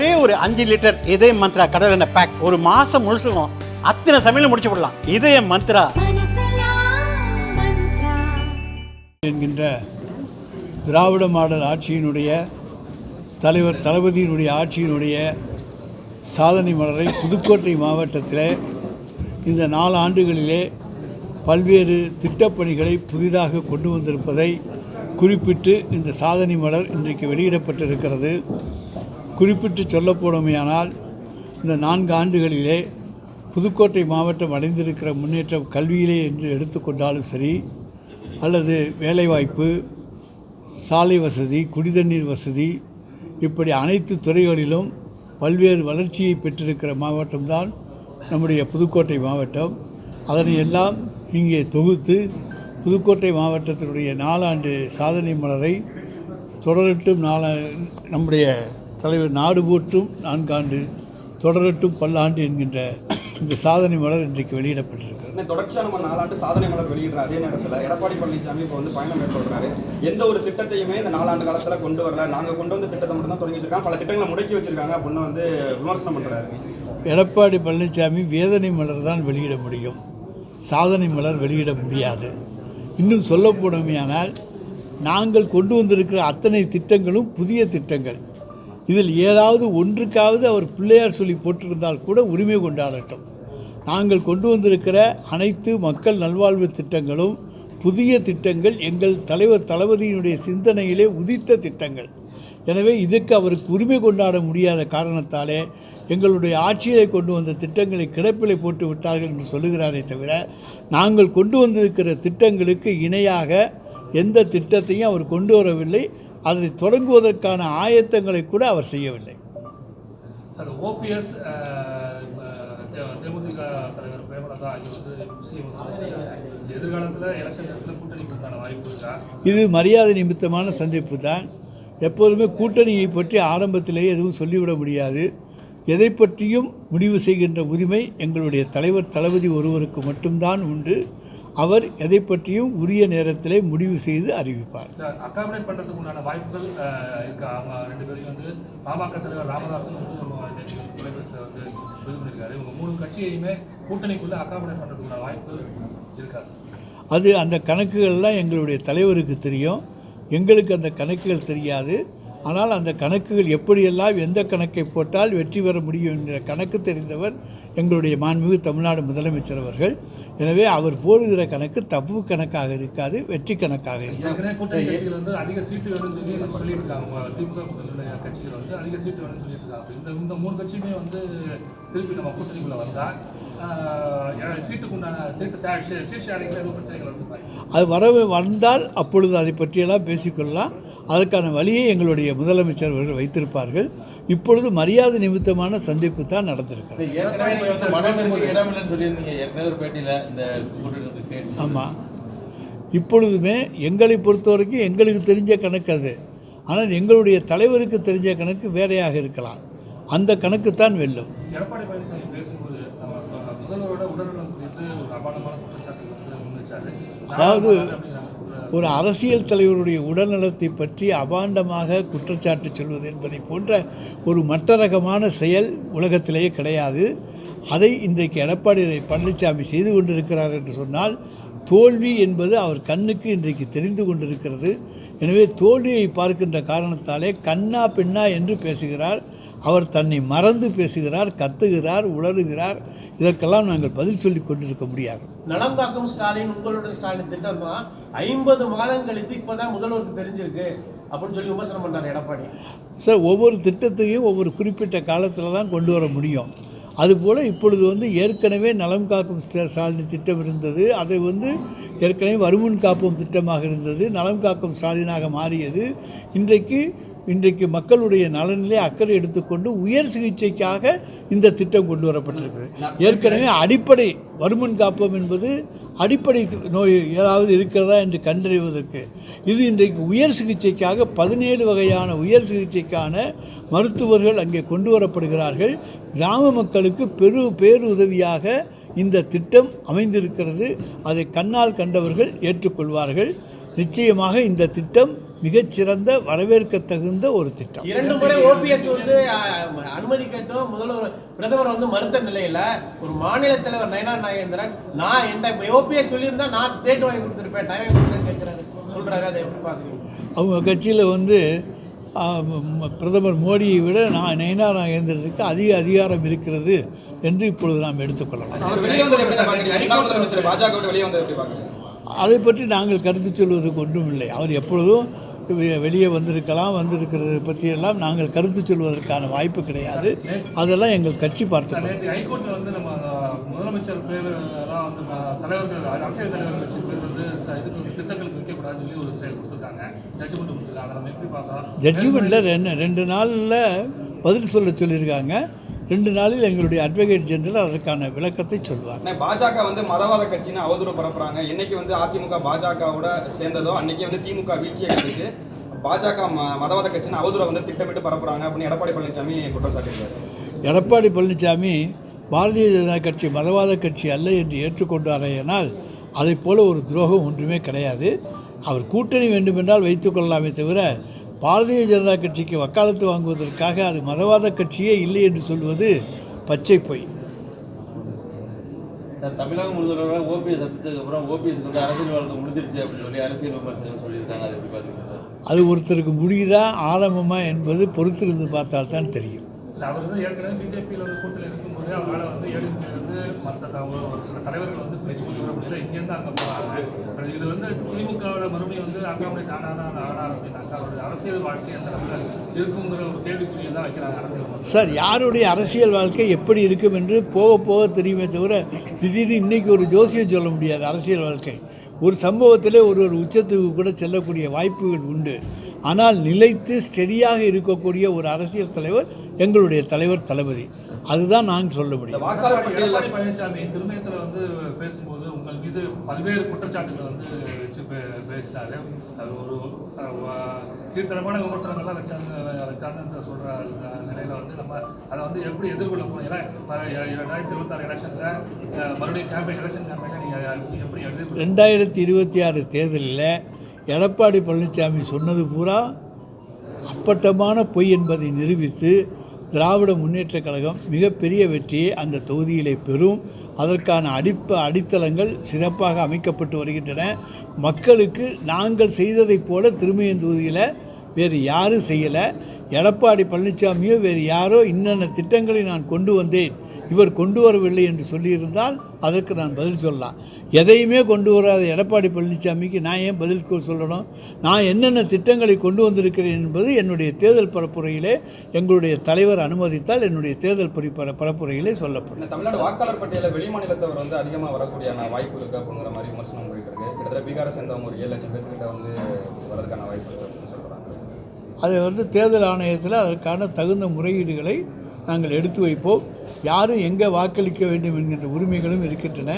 ஒரே ஒரு அஞ்சு லிட்டர் இதய மந்த்ரா கடல் எண்ணெய் பேக் ஒரு மாசம் முழுசுக்கும் அத்தனை சமையலும் முடிச்சு விடலாம். இதய மந்த்ரா. என்கின்ற திராவிட மாடல் ஆட்சியினுடைய தலைவர் தளபதியினுடைய ஆட்சியினுடைய சாதனை மலரை புதுக்கோட்டை மாவட்டத்தில் இந்த நாலு ஆண்டுகளிலே பல்வேறு திட்டப்பணிகளை புதிதாக கொண்டு வந்திருப்பதை குறிப்பிட்டு இந்த சாதனை மலர் இன்றைக்கு வெளியிடப்பட்டிருக்கிறது. குறிப்பிட்டு சொல்லப்போனமையானால் இந்த நான்கு ஆண்டுகளிலே புதுக்கோட்டை மாவட்டம் அடைந்திருக்கிற முன்னேற்றம் கல்வியிலே என்று எடுத்துக்கொண்டாலும் சரி அல்லது வேலைவாய்ப்பு சாலை வசதி குடிதண்ணீர் வசதி இப்படி அனைத்து துறைகளிலும் பல்வேறு வளர்ச்சியை பெற்றிருக்கிற மாவட்டம்தான் நம்முடைய புதுக்கோட்டை மாவட்டம். அதனை எல்லாம் இங்கே தொகுத்து புதுக்கோட்டை மாவட்டத்தினுடைய நாலாண்டு சாதனை மலரை தொடரட்டும் நாள நம்முடைய தலைவர் நாடு போற்றும் நான்காண்டு தொடரட்டும் பல்லாண்டு என்கின்ற இந்த சாதனை மலர் இன்றைக்கு வெளியிடப்பட்டிருக்கிறது. இன்னும் தொடர்ச்சியா நம்ம நாலாண்டு சாதனை மலர் வெளியிடுற அதே நேரத்தில் எடப்பாடி பழனிசாமி இப்போ வந்து பயணம் மேற்கொள்றாரு. எந்த ஒரு திட்டத்தையுமே இந்த நாலாண்டு காலத்துல கொண்டு வரல. நாங்க கொண்டு வந்த திட்டத்தை மட்டும் தான் தொடங்கி வச்சிருக்காங்க. பல திட்டங்களை முடக்கி வச்சிருக்காங்க. அப்படின்னு வந்து விமர்சனம் பண்றாரு. எடப்பாடி பழனிசாமி வேதனை மலர் தான் வெளியிட முடியும். சாதனை மலர் வெளியிட முடியாது. இன்னும் சொல்லப்போனமையானால் நாங்கள் கொண்டு வந்திருக்கிற அத்தனை திட்டங்களும் புதிய திட்டங்கள். இதில் ஏதாவது ஒன்றுக்காவது அவர் பிள்ளையார் சொல்லி போட்டிருந்தால் கூட உரிமை கொண்டாடட்டும். நாங்கள் கொண்டு வந்திருக்கிற அனைத்து மக்கள் நல்வாழ்வு திட்டங்களும் புதிய திட்டங்கள் எங்கள் தலைவர் தளபதியினுடைய சிந்தனையிலே உதித்த திட்டங்கள். எனவே இதுக்கு அவருக்கு உரிமை கொண்டாட முடியாத காரணத்தாலே எங்களுடைய ஆட்சியை கொண்டு வந்த திட்டங்களை கிடப்பிலை போட்டு விட்டார்கள் என்று சொல்லுகிறாரே தவிர நாங்கள் கொண்டு வந்திருக்கிற திட்டங்களுக்கு இணையாக எந்த திட்டத்தையும் அவர் கொண்டு வரவில்லை. அதை தொடங்குவதற்கான ஆயத்தங்களை கூட அவர் செய்யவில்லை. சார் ஓபிஎஸ் தேமுதிக தலைவர் பிரேமலதா ஆகியோர் எதிர்காலத்தில் எலெக்ஷன் நேரத்தில் கூட்டணிக்கான வாய்ப்பு இருக்கா? இது மரியாதை நிமித்தமான சந்திப்பு தான் எப்போதுமே கூட்டணியை பற்றி ஆரம்பத்திலேயே எதுவும் சொல்லிவிட முடியாது. எதை பற்றியும் முடிவு செய்கின்ற உரிமை எங்களுடைய தலைவர் தளபதி ஒருவருக்கு மட்டும்தான் உண்டு. அவர் எதை பற்றியும் உரிய நேரத்திலே முடிவு செய்து அறிவிப்பார். இந்த அக்காமடேட் பண்ணுறதுக்கு உண்டான வாய்ப்புகள் இருக்கா? அவங்க ரெண்டு பேரையும் வந்து பாமக தலைவர் ராமதாசன் வந்து தொலைபேசியில் வந்து இது பண்ணியிருக்காரு இவங்க மூணு கட்சியையுமே கூட்டணிக்குள்ளே அக்காமடேட் பண்ணுறதுக்குண்டான வாய்ப்பு இருக்கா அது அந்த கணக்குகள்லாம் எங்களுடைய தலைவருக்கு தெரியும். எங்களுக்கு அந்த கணக்குகள் தெரியாது. ஆனால் அந்த கணக்குகள் எப்படியெல்லாம் எந்த கணக்கை போட்டால் வெற்றி பெற முடியும் என்ற கணக்கு தெரிந்தவர் எங்களுடைய மாண்புமிகு தமிழ்நாடு முதலமைச்சர் அவர்கள். எனவே அவர் போடுகிற கணக்கு தப்பு கணக்காக இருக்காது வெற்றி கணக்காக அது வர வந்தால் அப்பொழுது அதை பற்றியெல்லாம் பேசிக்கொள்ளலாம். அதற்கான வழியை எங்களுடைய முதலமைச்சர் அவர்கள் வைத்திருப்பார்கள். இப்பொழுது மரியாதை நிமித்தமான சந்திப்பு தான் நடந்திருக்கிறது. ஆமாம் இப்பொழுதுமே எங்களை பொறுத்தவரைக்கும் எங்களுக்கு தெரிஞ்ச கணக்கு அது. ஆனால் எங்களுடைய தலைவருக்கு தெரிஞ்ச கணக்கு வேறையாக இருக்கலாம். அந்த கணக்கு தான் வெல்லும். அதாவது ஒரு அரசியல் தலைவருடைய உடல்நலத்தை பற்றி அபாண்டமாக குற்றச்சாட்டு சொல்வது என்பதை போன்ற ஒரு மட்டரகமான செயல் உலகத்திலேயே கிடையாது. அதை இன்றைக்கு எடப்பாடி பழனிசாமி செய்து கொண்டிருக்கிறார் என்று சொன்னால் தோல்வி என்பது அவர் கண்ணுக்கு இன்றைக்கு தெரிந்து கொண்டிருக்கிறது. எனவே தோல்வியை பார்க்கின்ற காரணத்தாலே கண்ணா பின்னா என்று பேசுகிறார். அவர் தன்னை மறந்து பேசுகிறார் கத்துகிறார் உளறுகிறார். இதற்கெல்லாம் நாங்கள் பதில் சொல்லிக் கொண்டிருக்க முடியாது. நலம் காக்கும் ஸ்டாலின் உங்களுடைய ஸ்டாலின் திட்டம் தான் ஐம்பது மாதம் கழித்து இப்பதான் முதல்வருக்கு தெரிஞ்சிருக்கு அப்படின்னு சொல்லி விமர்சனம் பண்றாரு எடப்பாடி. சார் ஒவ்வொரு திட்டத்தையும் ஒவ்வொரு குறிப்பிட்ட காலத்தில் தான் கொண்டு வர முடியும். அதுபோல் இப்பொழுது வந்து ஏற்கனவே நலம் காக்கும் ஸ்ட- ஸ்டாலின் திட்டம் இருந்தது. அதை வந்து ஏற்கனவே வருமுன் காப்போம் திட்டமாக இருந்தது. நலம் காக்கும் ஸ்டாலினாக மாறியது. இன்றைக்கு இன்றைக்கு மக்களுடைய நலனிலே அக்கறை எடுத்துக்கொண்டு உயர் சிகிச்சைக்காக இந்த திட்டம் கொண்டு வரப்பட்டிருக்குது ஏற்கனவே அடிப்படை வருமுன் காப்போம் என்பது அடிப்படை நோய் ஏதாவது இருக்கிறதா என்று கண்டறிவதற்கு இது இன்றைக்கு உயர் சிகிச்சைக்காக பதினேழு வகையான உயர் சிகிச்சைக்கான மருத்துவர்கள் அங்கே கொண்டு வரப்படுகிறார்கள். கிராம மக்களுக்கு பெரு பேருதவியாக இந்த திட்டம் அமைந்திருக்கிறது. அதை கண்ணால் கண்டவர்கள் ஏற்றுக்கொள்வார்கள். நிச்சயமாக இந்த திட்டம் மிகச்சிறந்த வரவேற்க தகுந்த ஒரு திட்டம். இரண்டு முறை ஓபிஎஸ் வந்து அனுமதி கேட்டும். முதல்வர் பிரதமர் வந்து மறுத்த நிலையில ஒரு மாநில தலைவர் நயனா நாகேந்திரன் நான் என்ன ஓபிஎஸ் சொல்லியிருந்தா நான் டேட் வாங்கி கொடுத்துருப்பேன் டைம் கேட்கிறாரு. சொல்றாரு அதை எப்படி பாக்குறீங்க அவங்க கட்சியில் வந்து பிரதமர் மோடியை விட நான் நயனா நாகேந்திரனுக்கு அதிக அதிகாரம் இருக்கிறது என்று இப்பொழுது நாம் எடுத்துக்கொள்ளலாம். அவர் வெளியே வந்தது எப்படி பாக்குறீங்க முன்னாள் முதலமைச்சர் பாஜக விட்டு வெளியே வந்தது எப்படி பாக்குறீங்க அதை பற்றி நாங்கள் கருத்து சொல்வதற்கு ஒன்றுமில்லை. அவர் எப்பொழுதும் வெளியே வந்திருக்கலாம் வந்திருக்கிறது பற்றியெல்லாம் நாங்கள் கருத்து சொல்வதற்கான வாய்ப்பு கிடையாது. அதெல்லாம் எங்கள் கட்சி பார்த்துக்கொள்ளும் நேற்று ஹைகோர்ட்ல வந்து நம்ம அஹ், முதலமைச்சர் பேர் எல்லாம் வந்து அஹ், தலைவர்கள் அரசியல் தலைவர்கள் வச்சு பேர் வந்து ச- இதுக்கு வந்து திட்டங்களுக்கு வைக்கக்கூடாதுன்னு சொல்லி ஒரு செயல் கொடுத்துருக்காங்க. ஜட்ஜ்மெண்ட் கொடுத்துருக்காங்க. அதை நம்ம எப்படி பார்க்கலாம் ஜட்ஜ்மெண்ட்டில் ரெண்டு ரெண்டு நாளில் பதில் சொல்ல சொல்லியிருக்காங்க. ரெண்டு நாளில் எங்களுடைய அட்வொகேட் ஜெனரல் அதற்கான விளக்கத்தை சொல்வார். பாஜக வந்து மதவாத கட்சின்னு அவதூறு பரப்புறாங்க. என்னைக்கு வந்து அதிமுக பாஜகவோட சேர்ந்ததோ அன்னைக்கே வந்து திமுக வீழ்ச்சியை கண்டுச்சு பாஜக மதவாத கட்சின்னு அவதூறை வந்து திட்டமிட்டு பரப்புறாங்க அப்படின்னு எடப்பாடி பழனிசாமி குற்றம் சாட்டியிருக்காரு. எடப்பாடி பழனிசாமி பாரதிய ஜனதா கட்சி மதவாத கட்சி அல்ல என்று ஏற்றுக்கொண்டாரையானால் அதைப் போல ஒரு துரோகம் ஒன்றுமே கிடையாது. அவர் கூட்டணி வேண்டுமென்றால் வைத்துக்கொள்ளலாமே தவிர பாரதிய ஜனதா கட்சிக்கு வக்காலத்து வாங்குவதற்காக அது மதவாத கட்சியே இல்லை என்று சொல்வது பச்சை பொய். முதல்வராக ஓபிஎஸ் சத்தத்துக்கு அப்புறம் ஓபிஎஸ்க்கு வந்து அரசியல் வாழ்க்கை முடிஞ்சிருச்சு அப்படின்னு சொல்லி அரசியல் விமர்சனம் சொல்லியிருக்காங்க. அதை எப்படி அது ஒருத்தருக்கு முடியுதா ஆரம்பமா என்பது பொறுத்திருந்து பார்த்தால்தான் தெரியும். அவர் வந்து ஏற்கனவே பிஜேபியில் வந்து இருக்கும்போதே அவரால் வந்து வந்து மற்ற ஒரு சில தலைவர்கள் வந்து பேச்சு கொண்டு வர முடியல இங்கேருந்து அங்கே போகிறாங்க இது வந்து திமுகவில் மறுபடியும் வந்து அக்காவுடைய தானானா ஆனார் அப்படின்னாக்கா அவருடைய அரசியல் வாழ்க்கை எந்த அளவில் இருக்குங்கிற ஒரு கேள்விக்குறியை தான் வைக்கிறாங்க அரசியல் சார் யாருடைய அரசியல் வாழ்க்கை எப்படி இருக்கும் என்று போக போக தெரியுமே தவிர திடீர்னு இன்னைக்கு ஒரு ஜோசியம் சொல்ல முடியாது அரசியல் வாழ்க்கை. ஒரு சம்பவத்திலே ஒரு ஒரு உச்சத்துக்கு கூட செல்லக்கூடிய வாய்ப்புகள் உண்டு. ஆனால் நிலைத்து ஸ்டெடியாக இருக்கக்கூடிய ஒரு அரசியல் தலைவர் எங்களுடைய தலைவர் தளபதி. அதுதான் நான் சொல்ல முடியும். வாக்காளர் பட்டியலில் எடப்பாடி பழனிசாமி திருமயத்தில் வந்து பேசும்போது உங்கள் மீது பல்வேறு குற்றச்சாட்டுகளை வந்து வச்சு பே- பேசினாரு அது ஒரு கீழ்த்தரமான விமர்சனங்கள்லாம் வச்சாங்க வச்சாங்கன்னு சொல்ற நிலையில வந்து நம்ம அதை வந்து எப்படி எதிர்கொள்ள போறோம்? ஏன்னா ரெண்டாயிரத்தி இருபத்தாறு எலெக்ஷன்ல மறுபடியும் கேம்பெயின் எலெக்ஷன் கேம்பெயினில் நீங்கள் எப்படி எதிர்ப்பு ரெண்டாயிரத்தி இருபத்தி ஆறு தேர்தலில் எடப்பாடி பழனிசாமி சொன்னது பூரா அப்பட்டமான பொய் என்பதை நிரூபித்து திராவிட முன்னேற்றக் கழகம் மிகப்பெரிய வெற்றியை அந்த தொகுதியிலே பெறும். அதற்கான அடிப்ப அடித்தளங்கள் சிறப்பாக அமைக்கப்பட்டு வருகின்றன. மக்களுக்கு நாங்கள் செய்ததைப் போல திருமையன் தொகுதியில் வேறு யாரும் செய்யலை. எடப்பாடி பழனிசாமியோ வேறு யாரோ இன்னென்ன திட்டங்களை நான் கொண்டு வந்தேன் இவர் கொண்டு வரவில்லை என்று சொல்லியிருந்தால் அதற்கு நான் பதில் சொல்லலாம் எதையுமே கொண்டு வராத எடப்பாடி பழனிசாமிக்கு நான் ஏன் பதில் சொல்லணும்? நான் என்னென்ன திட்டங்களை கொண்டு வந்திருக்கிறேன் என்பது என்னுடைய தேர்தல் பரப்புரையிலே எங்களுடைய தலைவர் அனுமதித்தால் என்னுடைய தேர்தல் பரிப்பர பரப்புரையிலே சொல்லப்படும். தமிழ்நாடு வாக்காளர் பட்டியலில் வெளிமாநிலத்தவர் வந்து அதிகமாக வரக்கூடிய வாய்ப்பு இருக்கு அப்படிங்கிற மாதிரி விமர்சனம் போயிட்டு இருக்கு. கிட்டத்தட்ட பீகாரை சேர்ந்தவங்க ஒரு ஏழு லட்சம் பேர்கிட்ட வந்து வரதுக்கான வாய்ப்பு இருக்கு அதை வந்து தேர்தல் ஆணையத்தில் அதற்கான தகுந்த முறையீடுகளை நாங்கள் எடுத்து வைப்போம். யாரும் எங்கே வாக்களிக்க வேண்டும் என்கின்ற உரிமைகளும் இருக்கின்றன.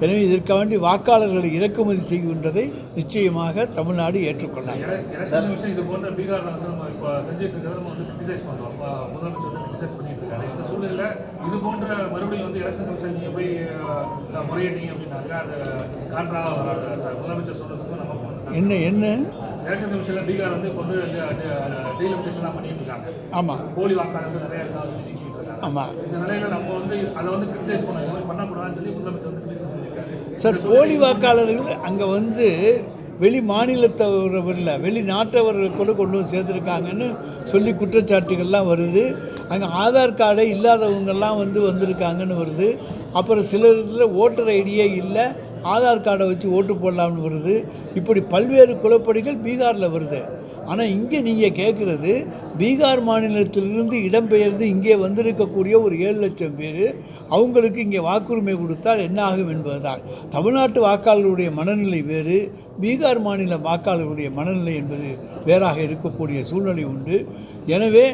எனவே இதற்காக வேண்டி வாக்காளர்களை இறக்குமதி செய்கின்றதை நிச்சயமாக தமிழ்நாடு போனதுக்கும். என்ன என்ன? எலெக்ஷன் கமிஷனில் பீகார் வந்து வந்து டீலிமிட்டேஷன்லாம் பண்ணிட்டு இருக்காங்க ஆமாம் போலி வாக்காளர்கள் நிறைய இருக்காங்க ஆமாம் இந்த நிலையில நம்ம வந்து அதை வந்து கிரிட்டிசைஸ் பண்ண மாதிரி பண்ணக்கூடாதுன்னு சொல்லி முதலமைச்சர் வந்து கிரிட்டிசைஸ் பண்ணியிருக்காரு. சார் போலி வாக்காளர்கள் அங்கே வந்து வெளி மாநிலத்தவர் இல்லை வெளிநாட்டவர்கள் கூட கொண்டு வந்து சேர்த்துருக்காங்கன்னு சொல்லி குற்றச்சாட்டுகள்லாம் வருது. அங்கே ஆதார் கார்டே இல்லாதவங்கெல்லாம் வந்து வந்திருக்காங்கன்னு வருது. அப்புறம் சிலர் இதில் ஓட்டர் ஐடியே இல்லை. ஆதார் கார்டை வச்சு ஓட்டு போடலாம்னு வருது. இப்படி பல்வேறு குலப்படிகள் பீகாரில் வருது. ஆனால் இங்கே நீங்கள் கேட்குறது பீகார் மாநிலத்திலிருந்து இடம்பெயர்ந்து இங்கே வந்திருக்கக்கூடிய ஒரு ஏழு லட்சம் பேர் அவங்களுக்கு இங்கே வாக்குரிமை கொடுத்தால் என்ன ஆகும் என்பதுதான். தமிழ்நாட்டு வாக்காளர்களுடைய மனநிலை வேறு பீகார் மாநில வாக்காளர்களுடைய மனநிலை என்பது வேறாக இருக்கக்கூடிய சூழ்நிலை உண்டு. எனவே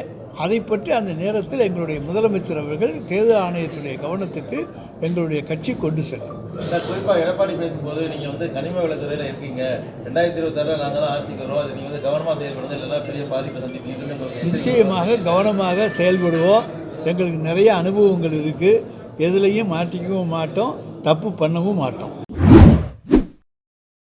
அதை பற்றி அந்த நேரத்தில் எங்களுடைய முதலமைச்சர் அவர்கள் தேர்தல் ஆணையத்துடைய கவனத்துக்கு எங்களுடைய கட்சி கொண்டு செல்லும். சார் குறிப்பாக எடப்பாடி பேசும்போது நீங்கள் வந்து கனிம வளத்துறையில் இருக்கீங்க. ரெண்டாயிரத்தி இருபத்தாறில் நாங்கள் தான் ஆட்சிக்கு வரோம் அது நீங்கள் வந்து கவனமாக செயல்படுறது இல்லைன்னா பெரிய பாதிப்பை எச்சரிக்கை நிச்சயமாக கவனமாக செயல்படுவோம். எங்களுக்கு நிறைய அனுபவங்கள் இருக்குது எதுலேயும் மாட்டிக்கவும் மாட்டோம். தப்பு பண்ணவும் மாட்டோம்.